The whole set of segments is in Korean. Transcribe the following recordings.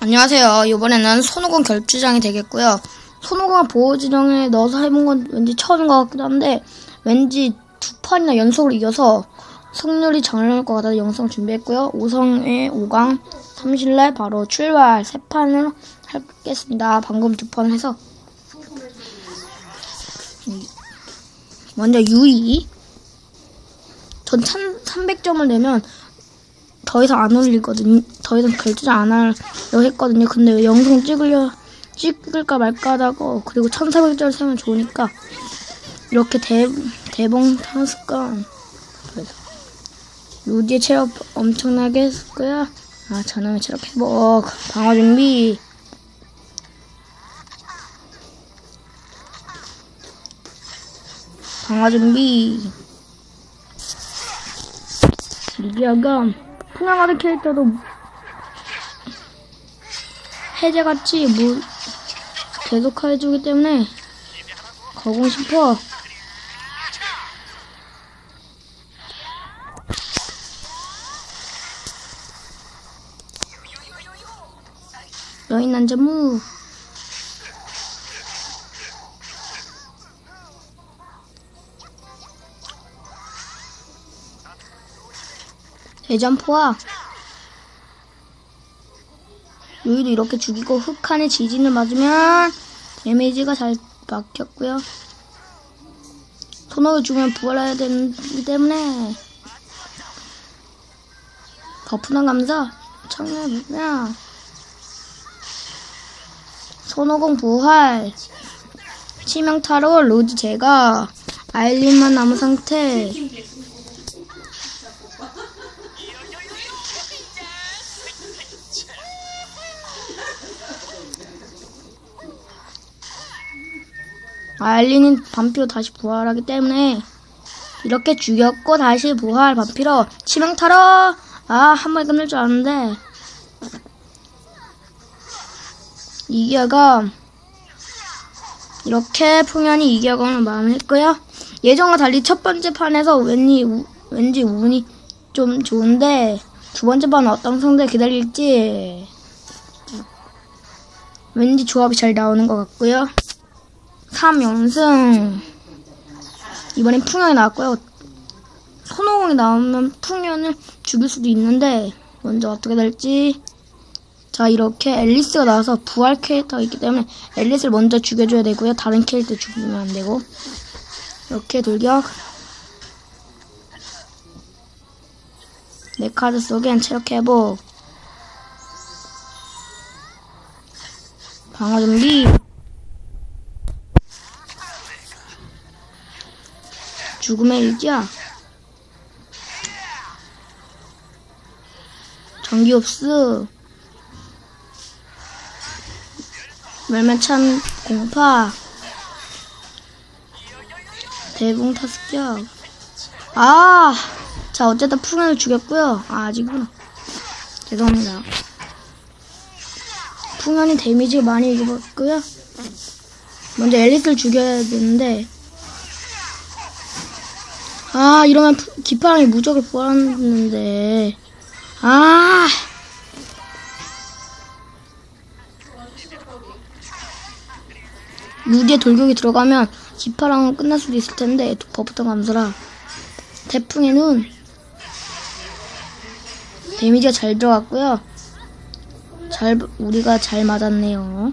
안녕하세요. 이번에는 손오공 결주장이 되겠고요. 손오공을 보호지정에 넣어서 해본 건 왠지 처음인 것 같기도 한데 왠지 두 판이나 연속으로 이겨서 승률이 잘 나올 것 같아서 영상 준비했고요. 5성의 5강 3실내 바로 출발 세 판을 하겠습니다. 방금 두 판 해서 먼저 유이 전 300점을 내면 더 이상 안 올리거든요. 더 이상 결제장 안 하려고 했거든요. 근데 영상 찍으려 찍을까 말까 하다가 그리고 1400점 세면 좋으니까 이렇게 대, 대봉 타습관 루디의 체력 엄청나게 했고요. 아, 저놈의 체력 회복 방어 준비 방어 준비 리기아가 풍랑하는 캐릭터도 해제같이 뭐 계속 해주기 때문에 가고 싶어. 여인 남자무 대전포와 루이도 이렇게 죽이고 흑한의 지진을 맞으면 데미지가 잘 막혔고요. 손목을 죽으면 부활해야 되기 때문에 버프난 감사 청해보면 손오공 부활. 치명타로 로즈 제가 아일린만 남은 상태 알리는 반피로 다시 부활하기 때문에 이렇게 죽였고 다시 부활 반피로 치명타로 아한 번에 끝낼 줄 알았는데. 이기아가 이렇게 풍현이 이기아가는 마음을 했고요. 예전과 달리 첫 번째 판에서 왠지, 우, 왠지 운이 좀 좋은데 두 번째 판은 어떤 상대 기다릴지 왠지 조합이 잘 나오는 것 같고요 3연승. 이번엔 풍년이 나왔고요. 손오공이 나오면 풍년을 죽일 수도 있는데 먼저 어떻게 될지. 자 이렇게 앨리스가 나와서 부활 캐릭터가 있기 때문에 앨리스를 먼저 죽여줘야 되고요. 다른 캐릭터 죽이면 안 되고. 이렇게 돌격. 내 카드 속엔 체력 회복. 방어 준비 죽음의 일기야. 전기흡수. 멸면찬 공파. 대봉 타습격. 아! 자, 어쨌든 풍현을 죽였고요. 아, 아직은. 죄송합니다. 풍현이 데미지가 많이 입었고요. 먼저 앨리스를 죽여야 되는데, 아, 이러면 기파랑이 무적을 부활했는데. 아! 루디의 돌격이 들어가면 기파랑은 끝날 수도 있을 텐데, 버프턴 감소라. 태풍의 눈. 데미지가 잘 들어갔고요. 잘, 우리가 잘 맞았네요.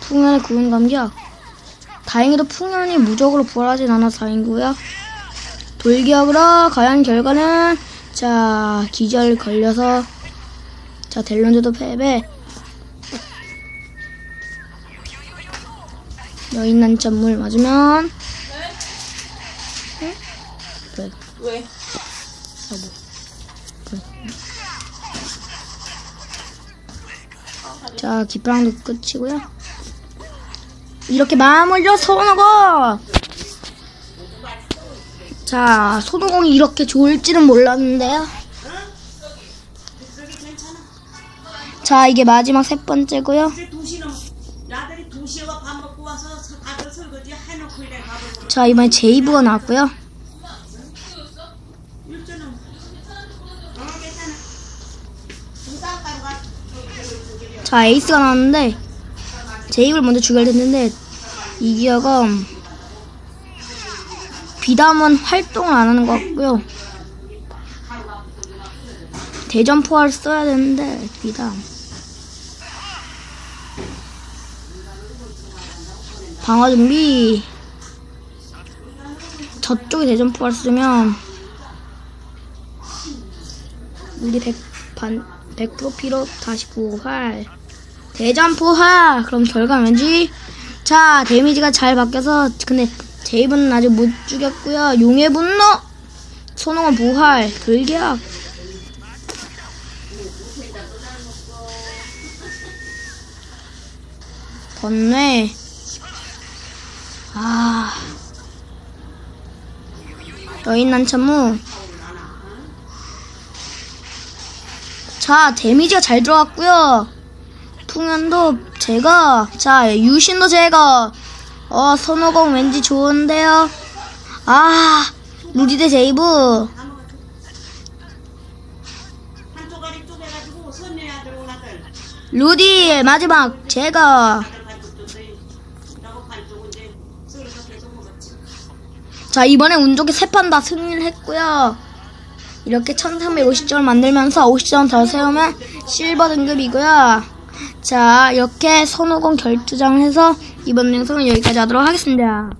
풍년의 구운 감격. 다행히도 풍년이 무적으로 부활하진 않아서 다행이고요. 돌기역으로 과연 결과는 자 기절 걸려서 자 델론즈도 패배 여인 난점물 맞으면 네? 왜? 왜? 여보 왜? 자 기프랑도 끝이고요 이렇게 마무리로 손오공 자 손오공이 이렇게 좋을지는 몰랐는데요. 자 이게 마지막 세 번째고요. 이제 2시 넘 나들이 2시에 밥 먹고 와서 다들 설거지 해놓고 이래 가보고. 자 이번에 제이브가 나왔고요. 일주는 어 자, 에이스가 나왔는데, 제이블 먼저 죽여야 됐는데, 이기어가, 비담은 활동을 안 하는 것 같고요. 대전포화를 써야 되는데, 비담. 방어 준비. 저쪽에 대전포화를 쓰면, 우리 100, 반, 100% 피로 다시 부활. 대전포화! 그럼 결과 왠지, 자, 데미지가 잘 바뀌어서, 근데, 제이브는 아직 못 죽였고요. 용의 분노! 손흥은 부활, 돌격. 번뇌. 아. 여인 난참무. 자, 데미지가 잘 들어갔고요. 풍연도 제거. 자, 유신도 제거. 어, 선호공 왠지 좋은데요. 아, 루디 대 제이브. 루디 마지막 제거. 자, 이번에 운 좋게 세 판 다 승리를 했고요. 이렇게 1350점을 만들면서 50점 더 세우면 실버 등급이고요. 자, 이렇게 손오공 결투장 해서 이번 영상은 여기까지 하도록 하겠습니다.